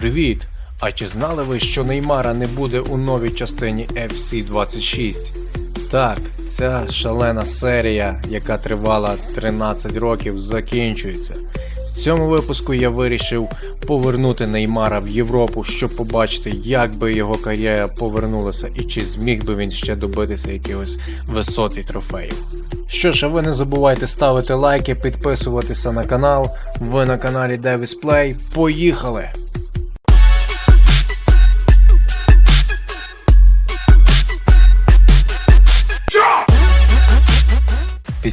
Привіт! А чи знали ви, що Неймара не буде у новій частині FC 26? Так, ця шалена серія, яка тривала 13 років, закінчується. В цьому випуску я вирішив повернути Неймара в Європу, щоб побачити, як би його кар'єра повернулася і чи зміг би він ще добитися якихось висот і трофеїв. Що ж, а ви не забувайте ставити лайки, підписуватися на канал. Ви на каналі Davis Play. Поїхали!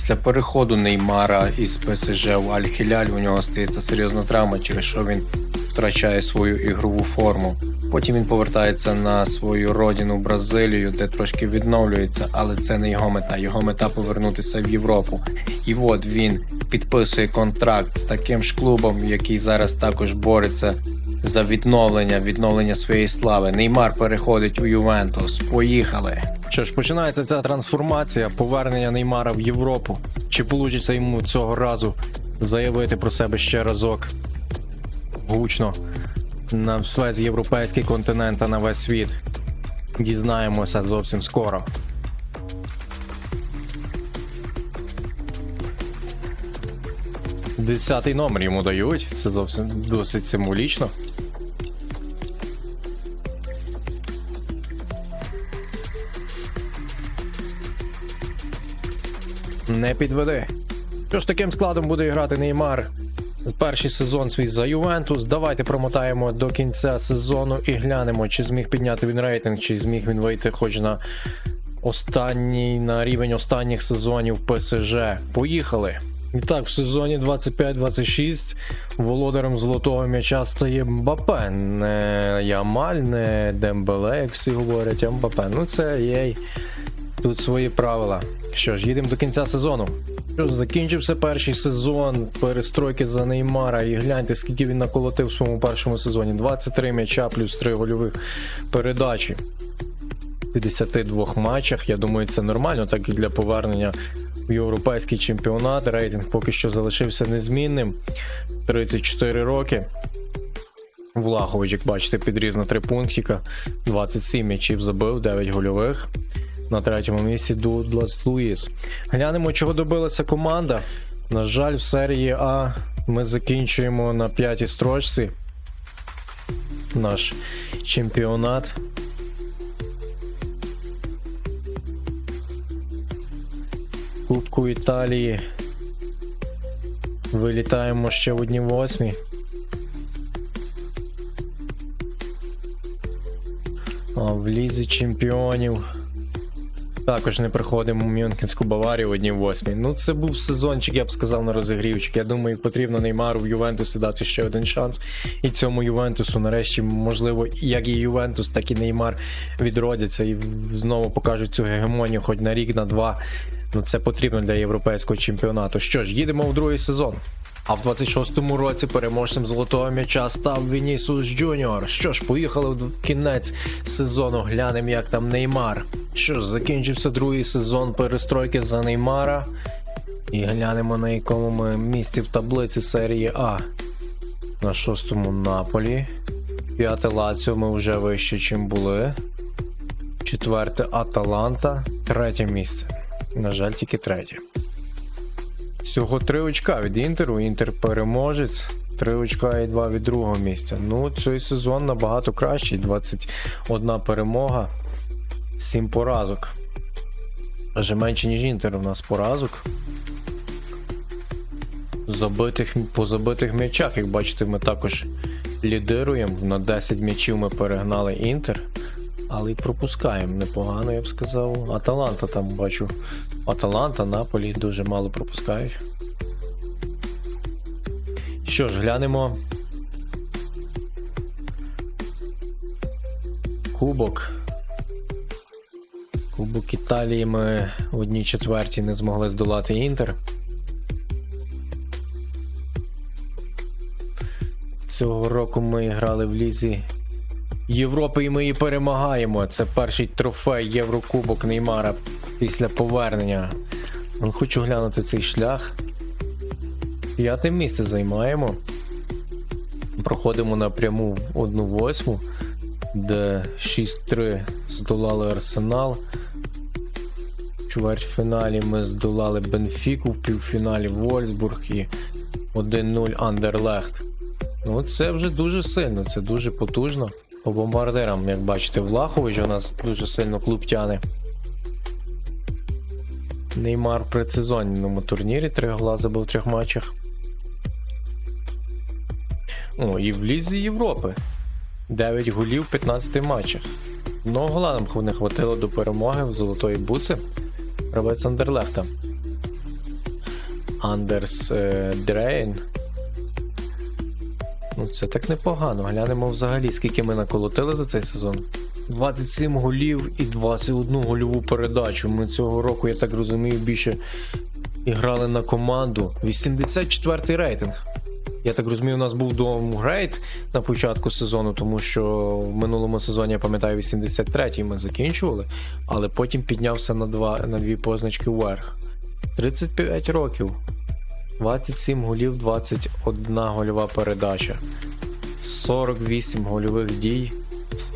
Після переходу Неймара із ПСЖ в Аль-Хіляль у нього стається серйозна травма, через що він втрачає свою ігрову форму. Потім він повертається на свою родину Бразилію, де трошки відновлюється, але це не його мета. Його мета повернутися в Європу. І от він підписує контракт з таким ж клубом, який зараз також бореться за відновлення, відновлення своєї слави. Неймар переходить у Ювентус. Поїхали. Що ж, починається ця трансформація, повернення Неймара в Європу. Чи вийде йому цього разу заявити про себе ще разок гучно на весь європейський континент та на весь світ? Дізнаємося зовсім скоро. Десятий номер йому дають. Це зовсім досить символічно. Не підведи. Що ж таким складом буде грати Неймар? Перший сезон свій за Ювентус. Давайте промотаємо до кінця сезону і глянемо, чи зміг підняти він рейтинг, чи зміг він вийти хоч на останній на рівень останніх сезонів ПСЖ. Поїхали. І так, в сезоні 25-26 володарем золотого м'яча стає Мбапе. Не Ямаль, не Дембеле, як всі говорять, а Мбапе. Ну це єй. Тут свої правила. Що ж, їдемо до кінця сезону. Що закінчився перший сезон, перестройки за Неймара. І гляньте, скільки він наколотив в своєму першому сезоні. 23 м'яча плюс 3 гольових передачі. В 52 матчах. Я думаю, це нормально, так і для повернення в європейський чемпіонат. Рейтинг поки що залишився незмінним. 34 роки. Влахович, як бачите, підріз на 3 пунктика. 27 м'ячів забив, 9 гольових. На третьому місці Дудлас Луїс. Глянемо, чого добилася команда. На жаль, в серії А ми закінчуємо на п'ятій строчці наш чемпіонат. Кубку Італії. Вилітаємо ще в одній восьмі. А в лізі чемпіонів. Також не приходимо в Мюнхенську Баварію в одній восьмій. Ну, це був сезончик, я б сказав, на розігрівчик. Я думаю, потрібно Неймару в Ювентусі дати ще один шанс. І цьому Ювентусу, нарешті, можливо, як і Ювентус, так і Неймар відродяться і знову покажуть цю гегемонію хоч на рік, на два. Ну, це потрібно для європейського чемпіонату. Що ж, їдемо в другий сезон. А в 26-му році переможцем золотого м'яча став Вінісус Джуніор. Що ж, поїхали в кінець сезону. Глянемо, як там Неймар. Що ж, закінчився другий сезон перестройки за Неймара. І глянемо на якому ми місці в таблиці серії А. На шостому Наполі. П'яте Лаціо ми вже вище, чим були. Четверте Аталанта. Третє місце. На жаль, тільки третє. Всього три очка від Інтеру. Інтер переможець. Три очка і два від другого місця. Ну, цей сезон набагато кращий. 21 перемога, 7 поразок. Аже менше, ніж Інтер у нас поразок. Забитих, по забитих м'ячах, як бачите, ми також лідируємо. На 10 м'ячів ми перегнали Інтер. Але й пропускаємо непогано, я б сказав. Аталанта там бачу. Аталанта, Наполі дуже мало пропускають. Що ж, глянемо. Кубок. Кубок Італії ми в одній четвертій не змогли здолати Інтер. Цього року ми грали в Лізі Європи і ми її перемагаємо. Це перший трофей Єврокубок Неймара після повернення. Ну, Хочу глянути цей шлях. П'яте місце займаємо. проходимо напряму в 1-8, де 6-3 здолали Арсенал. В чвертьфіналі ми здолали Бенфіку, в півфіналі Вольсбург і 1-0 Андерлехт. Ну, це вже дуже сильно, це дуже потужно. По бомбардирам, як бачите, Влахович у нас дуже сильно клуб тяне. Неймар в предсезонному турнірі три гола забив в трьох матчах. О, і в Лізі Європи. 9 голів в 15 матчах. Одного гола нам не хватило до перемоги в золотої буці. Гравець Андерлехта. Андерс е, Дрейн. Ну, це так непогано. Глянемо взагалі, скільки ми наколотили за цей сезон. 27 голів і 21 гольову передачу. Ми цього року, я так розумію, більше і грали на команду. 84-й рейтинг. Я так розумію, у нас був доунгрейд на початку сезону, тому що в минулому сезоні, я пам'ятаю, 83-й ми закінчували, але потім піднявся на, два, на дві позначки вверх. 35 років. 27 голів, 21 гольова передача. 48 гольових дій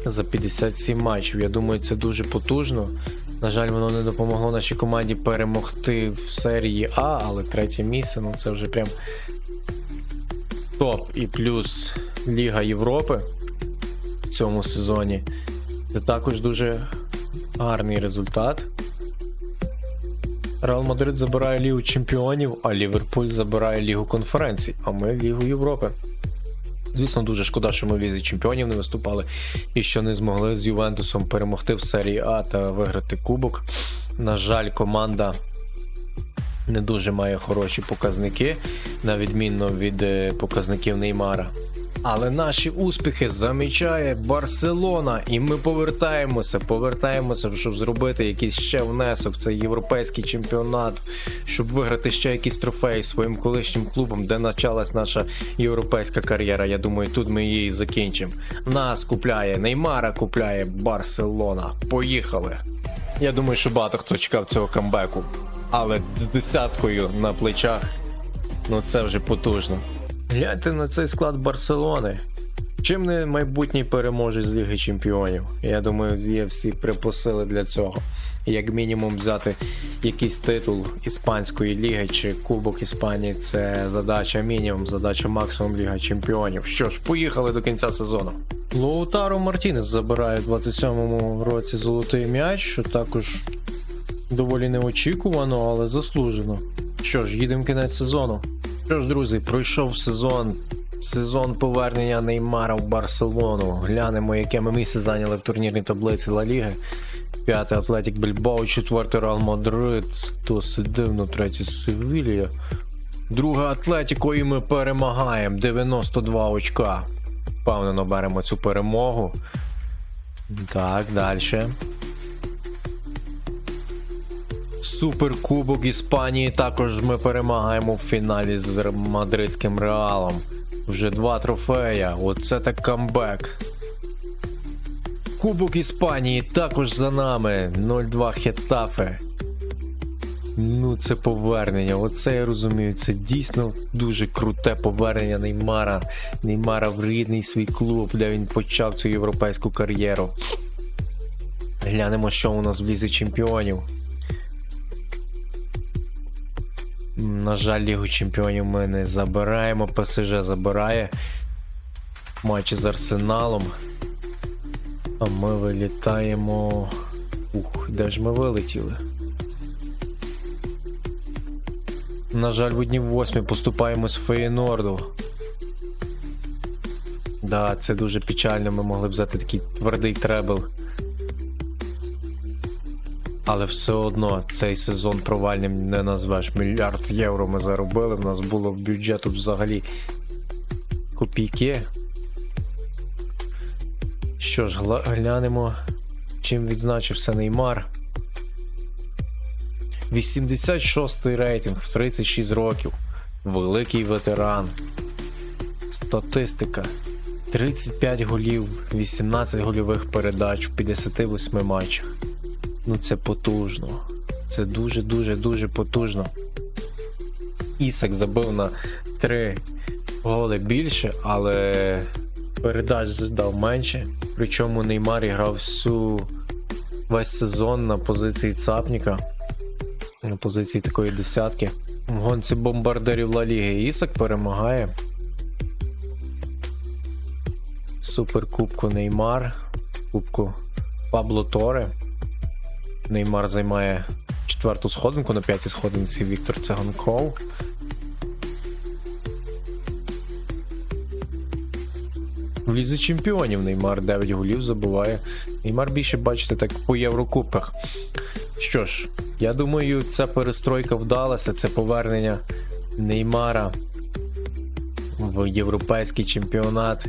за 57 матчів. Я думаю, це дуже потужно. На жаль, воно не допомогло нашій команді перемогти в серії А, але третє місце, ну це вже прям топ і плюс Ліга Європи в цьому сезоні. Це також дуже гарний результат. Реал Мадрид забирає Лігу Чемпіонів, а Ліверпуль забирає Лігу конференцій, а ми Лігу Європи. Звісно, дуже шкода, що ми в Лізі Чемпіонів не виступали і що не змогли з Ювентусом перемогти в серії А та виграти Кубок. На жаль, команда не дуже має хороші показники, на відміну від е, показників Неймара. Але наші успіхи замічає Барселона, і ми повертаємося, повертаємося, щоб зробити якийсь ще внесок в цей європейський чемпіонат, щоб виграти ще якийсь трофей своїм колишнім клубом, де почалась наша європейська кар'єра. Я думаю, тут ми її закінчимо. Нас купляє Неймара, купляє Барселона. Поїхали! Я думаю, що багато хто чекав цього камбеку, але з десяткою на плечах, ну це вже потужно. Гляньте на цей склад Барселони. Чим не майбутній переможець з Ліги Чемпіонів? Я думаю, є всі припосили для цього. Як мінімум взяти якийсь титул Іспанської ліги чи Кубок Іспанії це задача мінімум, задача максимум Ліга Чемпіонів. Що ж, поїхали до кінця сезону. Лоутаро Мартінес забирає в 27-му році золотий м'яч, що також доволі неочікувано, але заслужено. Що ж, їдемо кінець сезону. Що ж, друзі, пройшов сезон. Сезон повернення Неймара в Барселону. Глянемо, яке ми місце зайняли в турнірній таблиці Ла Ліги. П'ятий Атлетік Більбао, четвертий Реал Мадрид, досить дивно, третій Севілія. Друге Атлетіко і ми перемагаємо. 92 очка. Впевнено беремо цю перемогу. Так, далі. Суперкубок Іспанії також ми перемагаємо в фіналі з мадридським реалом. Вже два трофея. Оце так камбек. Кубок Іспанії також за нами. 0-2 Хетафе. Ну, це повернення. Оце я розумію. Це дійсно дуже круте повернення Неймара. Неймара в рідний свій клуб, де він почав цю європейську кар'єру. Глянемо, що у нас в лізі чемпіонів. На жаль, Лігу Чемпіонів ми не забираємо. ПСЖ забирає матчі з Арсеналом. А ми вилітаємо. Ух, де ж ми вилетіли? На жаль, в одній восьмі поступаємо з Феєнорду. Да, це дуже печально. Ми могли б взяти такий твердий требл. Але все одно цей сезон провальним не назвеш. Мільярд євро ми заробили. В нас було в бюджету взагалі копійки. Що ж, глянемо, чим відзначився Неймар. 86 рейтинг в 36 років. Великий ветеран. Статистика. 35 голів, 18 гольових передач в 58 матчах. Ну це потужно. Це дуже-дуже дуже потужно. Ісак забив на 3 Голи більше, але передач дав менше. Причому Неймар грав всю весь сезон на позиції цапніка, на позиції такої десятки. В гонці бомбардирів Ла Ліги Ісак перемагає. Суперкубку Неймар, Кубку Пабло Торе. Неймар займає четверту сходинку на п'ятій сходинці Віктор Циганков. В лізі чемпіонів Неймар 9 голів забуває. Неймар більше бачите так по Єврокубках. Що ж, я думаю, ця перестройка вдалася, це повернення Неймара в європейський чемпіонат.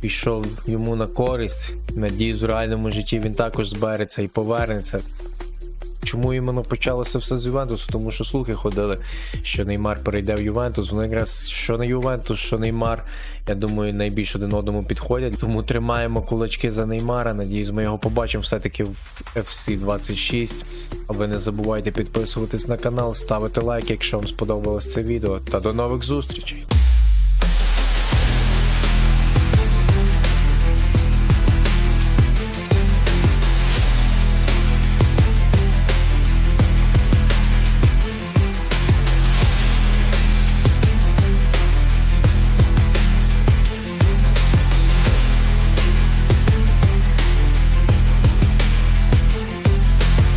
Пішов йому на користь. Надіюсь, в реальному житті він також збереться і повернеться. Чому іменно почалося все з Ювентусу? Тому що слухи ходили, що Неймар перейде в Ювентус. Вони якраз що не Ювентус, що Неймар, я думаю, найбільш один одному підходять. Тому тримаємо кулачки за Неймара. Надіюсь, ми його побачимо все-таки в FC 26. А ви не забувайте підписуватись на канал, ставити лайк, якщо вам сподобалось це відео. Та до нових зустрічей!